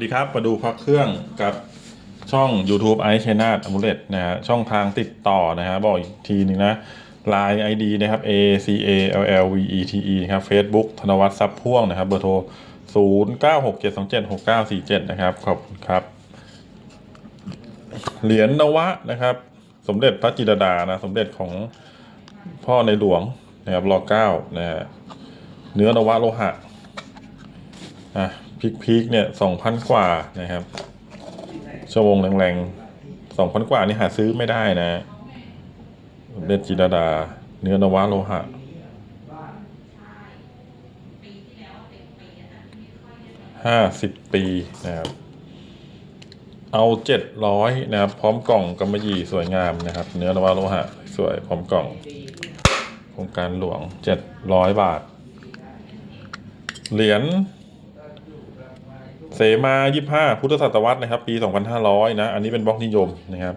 สวัสดีครับ มาดูพระเครื่องกับช่อง YouTube i c h a n a อ m u l e t นะฮะช่องทางติดต่อนะฮะบอกอีกทีหนึ่งนะ Line ID นะครับ A C A L L V E T E นะครับ Facebook ธนวัฒน์ซับพ่วงนะครับ เบอร์โทร 0 9 6 7 2 7 6 9 4 7 นะครับ ขอบคุณครับ เหรียญนวะนะครับ สมเด็จพระจิรดานะ สมเด็จของพ่อในหลวงนะครับรอเก้านะฮะเนื้อนวะโลหะอะ พีคพีคเนี่ยสองพันกว่านะครับ ชั่วโมงแรงๆสองพันกว่านี่หาซื้อไม่ได้นะเด็จจิตรดา เนื้อนวะโลหะห้าสิบปีนะครับ เอาเจ็ดร้อยนะครับ พร้อมกล่องกำมะหยี่สวยงามนะครับ เนื้อนวะโลหะ สวยพร้อมกล่อง โครงการหลวงเจ็ดร้อยบาท เหรียญ สมายี่ห้าพุทธศตวรรษนะครับ ปีสองพันห้าร้อยนะ อันนี้เป็นบล็อกนิยมนะครับ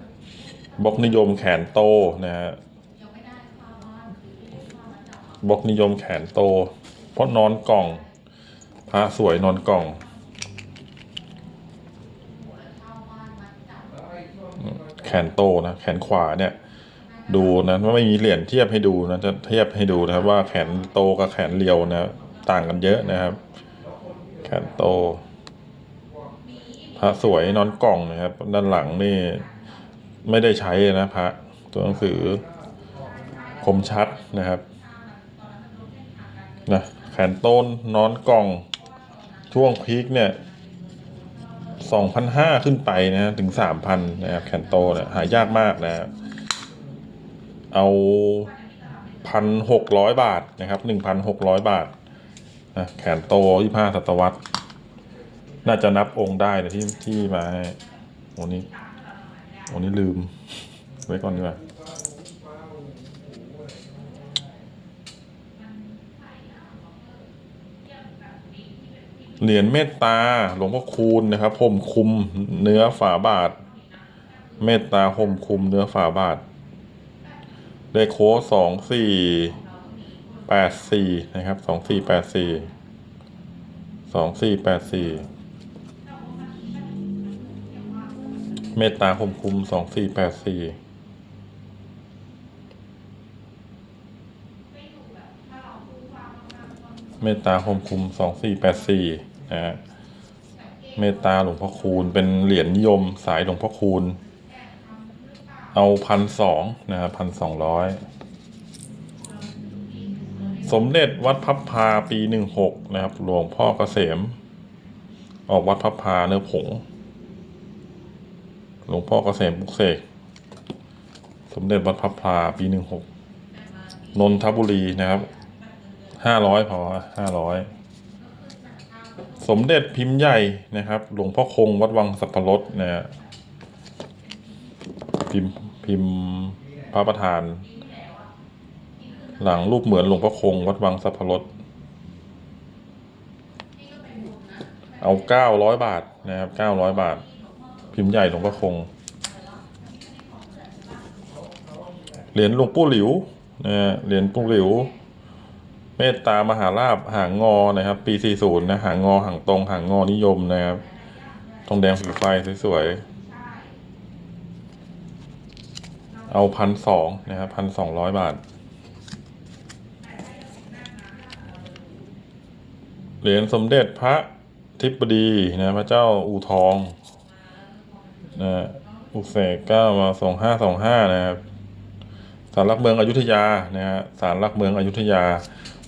บล็อกนิยมแขนโตนะฮะบล็อกนิยมแขนโต เพราะนอนกล่องพระสวยนอนกล่องแขนโตนะแขนขวาเนี่ย ดูนะว่าไม่มีเหรียญเทียบให้ดูนะจะเทียบให้ดูนะครับว่าแขนโตกับแขนเรียวนะ ต่างกันเยอะนะครับ แขนโต ระสวยนอนกล่องนะครับ ด้านหลังนี่ไม่ได้ใช้นะพระตัวหนังสือคมชัดนะครับนะแขนต้นนอนกล่อง ช่วงพีคเนี่ยสองพันห้าขึ้นไปนะถึงสามพันนะครับแขนโตเนี่ยหายากมากนะครับเอาพันหกร้อยบาทนะครับหนึ่งพันหกร้อยบาทนะแขนโตยี่ห้าศตวรรษ น่าจะนับองค์ได้นะที่ที่มาโอ้นี้โอ้นี้ลืม ไว้ก่อนดีกว่าเหรียญเมตตาหลวงพ่อคูณนะครับห่มคุมเนื้อฝาบาท เมตตาห่มคุมเนื้อฝาบาทเลขโค้ดสองสี่แปดสี่นะครับสองสี่แปดสี่สองสี่แปดสี่ เมตตาคมคุมสองสี่แปดสี่เมตตาคมคุมสองสี่แปดสี่นะฮะเมตตาหลวงพ่อคูณเป็นเหรียญนิยมสายหลวงพ่อคูณ เอาพันสองนะครับพันสองร้อยสมเด็จวัดพับพาปีหนึ่งหกนะครับหลวงพ่อเกษม ออกวัดพับพาเนื้อผง หลวงพ่อเกษมปุกเสก สมเด็จวัดพับพลาปีหนึ่งหกนนทบุรีนะครับห้าร้อยพอห้าร้อยสมเด็จพิมพ์ใหญ่นะครับ หลวงพ่อคงวัดวังสัพพรสนะฮะพิมพ์พิมพ์พระประธาน หลังรูปเหมือนหลวงพ่อคงวัดวังสัพพรสเอาเก้าร้อยบาทนะครับเก้าร้อยบาท พิมพ์ใหญ่หลวงพ่อคง เหรียญหลวงปู่หลิวนะฮะเหรียญปู่หลิว เมตตามหาลาภหางงอนะครับ ปี 40 นะ หางงอหางตรงหางงอนิยมนะครับ ทองแดงสีไฟสวยๆ เอาพันสองนะครับพันสองร้อยบาท เหรียญสมเด็จพระทิบดีนะพระเจ้าอูทอง นะอุกเสกเก้ามาสองห้าสองห้านะครับสารหลักเมืองอยุธยานะฮะสารหลักเมืองอยุธยา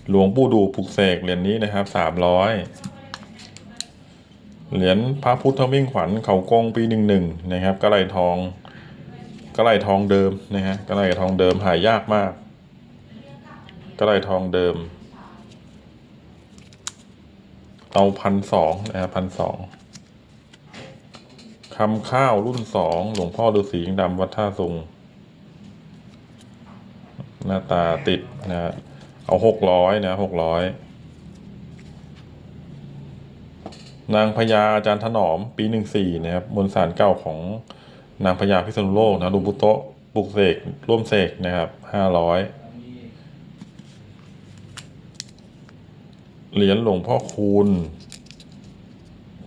หลวงปู่ดูปลุกเสกเหรียญนี้นะครับสามร้อยเหรียญพระพุทธมิ่งขวัญเขากงปีหนึ่งหนึ่งนะครับกระไรทองกระไรทองเดิมนะฮะกระไรทองเดิมหายากมากกระไรทองเดิมเอาพันสองนะครับพันสอง คำข้าวรุ่นสองหลวงพ่อฤาษีดำวัดท่าทรงหน้าตาติดนะฮะเอาหกร้อยนะหกร้อยนางพญาอาจารย์ถนอมปีหนึ่งสี่นะครับมวลสารเก่าของนางพญาพิษณุโลกนะลุงปุโตะปลุกเสกร่วมเสกนะครับห้าร้อยเหรียญหลวงพ่อคูณ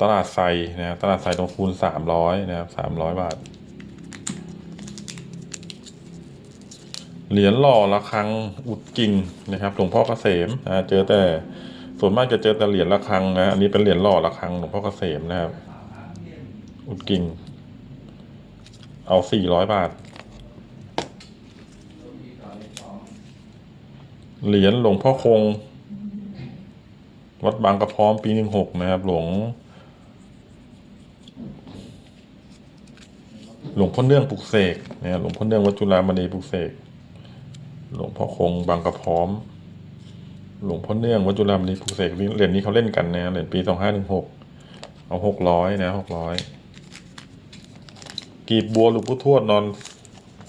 ตลาดไซนะครับตลาดไซตรงคูณสามร้อยนะครับสามร้อยบาท เหรียญหล่อระฆังอุดกิ่งนะครับหลวงพ่อเกษมนะเจอแต่ส่วนมากจะเจอแต่เหรียญระฆังนะอันนี้เป็นเหรียญหล่อระฆังหลวงพ่อเกษมนะครับ อุดกิ่ง เอาสี่ร้อยบาทเหรียญหลวงพ่อคง วัดบางกระพร้อมปีหนึ่งหกนะครับ หลวง หลวงพ่อเนื่องปลุกเสกนะหลวงพ่อเนื่องวัดจุฬามณีปลุกเสกหลวงพ่อคงบางกระพร้อม หลวงพ่อเนื่องวัดจุฬามณีปลุกเสกเหรียญนี้เขาเล่นกันนะเหรียญปีสองห้าหนึ่งหกเอาหกร้อยนะหกร้อยกีบบัวหลวงพ่อทวดนอน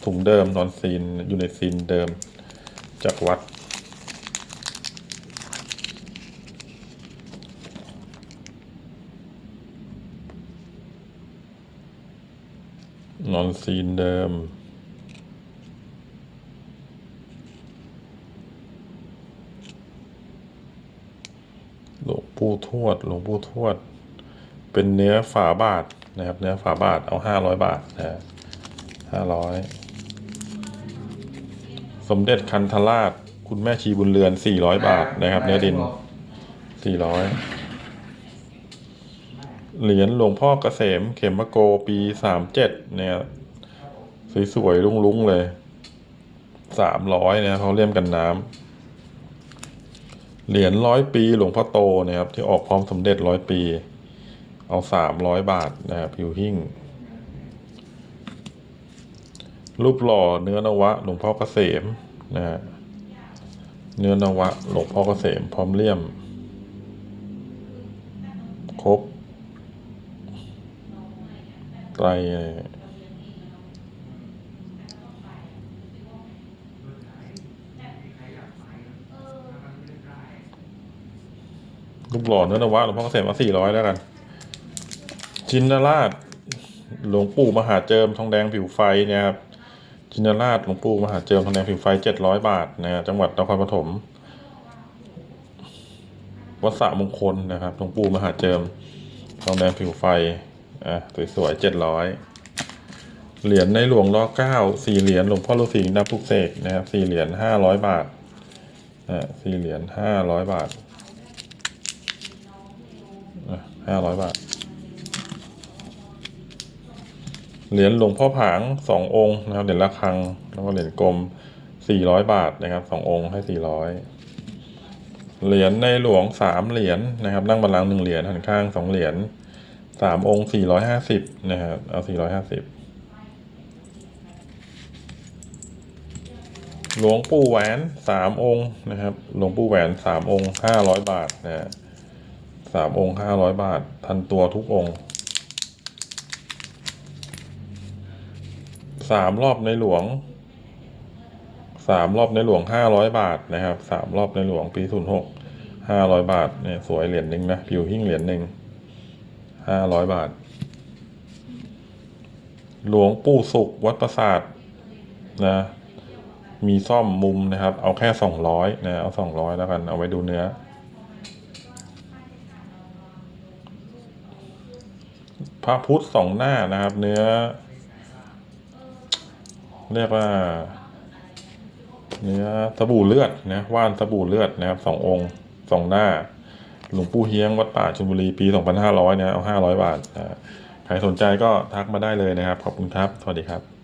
ถุงเดิมนอนซีนอยู่ในซีนเดิมจากวัด นอนซีนเดิม หลวงปู่ทวด หลวงปู่ทวด เป็นเนื้อฝาบาทนะครับ เนื้อฝาบาท เอาห้าร้อยบาทนะห้าร้อย สมเด็จคันธราช คุณแม่ชีบุญเรือนสี่ร้อยบาทนะครับ เนื้อดินสี่ร้อย เหรียญหลวงพ่อเกษมเขมโกปีสามเจ็ดเนี่ย สวยๆลุ้งๆเลยสามร้อยเนะเขาเลี่ยมกันน้ำเหรียญร้อยปีหลวงพ่อโตนะครับ ที่ออกพร้อมสมเด็จร้อยปี เอาสามร้อยบาทนะครับผิวหิ้งรูปหล่อเนื้อนวะ หลวงพ่อเกษมนะฮะเนื้อนวะ หลวงพ่อเกษมพร้อมเลี่ยม ครบ ไตรรูปหล่อเนื้อนวะหลวงพ่อเกษมมาสี่ร้อยแล้วกัน จินนราช หลวงปู่มหาเจิมทองแดงผิวไฟเนี่ยครับจินนราชหลวงปู่มหาเจิมทองแดงผิวไฟเจ็ดร้อยบาทนะฮะจังหวัดนครปฐมวัดสระมงคลนะครับหลวงปู่มหาเจิมทองแดงผิวไฟ อะสวยๆเจ็ดร้อยเหรียญในหลวงรอเก้าสี่เหรียญหลวงพ่อฤาษีนับปุกเสกนะครับสี่เหรียญห้าร้อยบาทอะสี่เหรียญห้าร้อยบาทห้าร้อยบาท เหรียญหลวงพ่อผางสององค์นะครับเหรียญระฆังแล้วก็เหรียญกลมสี่ร้อยบาทนะครับสององค์ให้สี่ร้อยเหรียญในหลวงสามเหรียญนะครับนั่งบัลลังก์หนึ่งเหรียญหันข้างสองเหรียญ สามองค์สี่ร้อยห้าสิบนะครับ เอาสี่ร้อยห้าสิบหลวงปู่แหวนสามองค์นะครับ หลวงปู่แหวนสามองค์ห้าร้อยบาทนะสามองค์ห้าร้อยบาท ทันตัวทุกองค์สามรอบในหลวงสามรอบในหลวงห้าร้อยบาทนะครับสามรอบในหลวงปีศูนย์หกห้าร้อยบาทเนี่ยสวยเหรียญหนึ่งนะผิวหิ้งเหรียญหนึ่ง ห้าร้อยบาท หลวงปู่สุขวัดประสาทนะมีซ่อมมุมนะครับ เอาแค่สองร้อยนะเอาสองร้อยแล้วกัน เอาไว้ดูเนื้อ พระพุทธสองหน้านะครับ เนื้อ เรียกว่า เนื้อสบู่เลือดนะว่านสบู่เลือดนะครับสององค์สองหน้า หลวงปู่เฮียงวัดป่าชลบุรีปี 2500นะเอา 500 บาทใครสนใจก็ทักมาได้เลยนะครับ ขอบคุณครับ สวัสดีครับ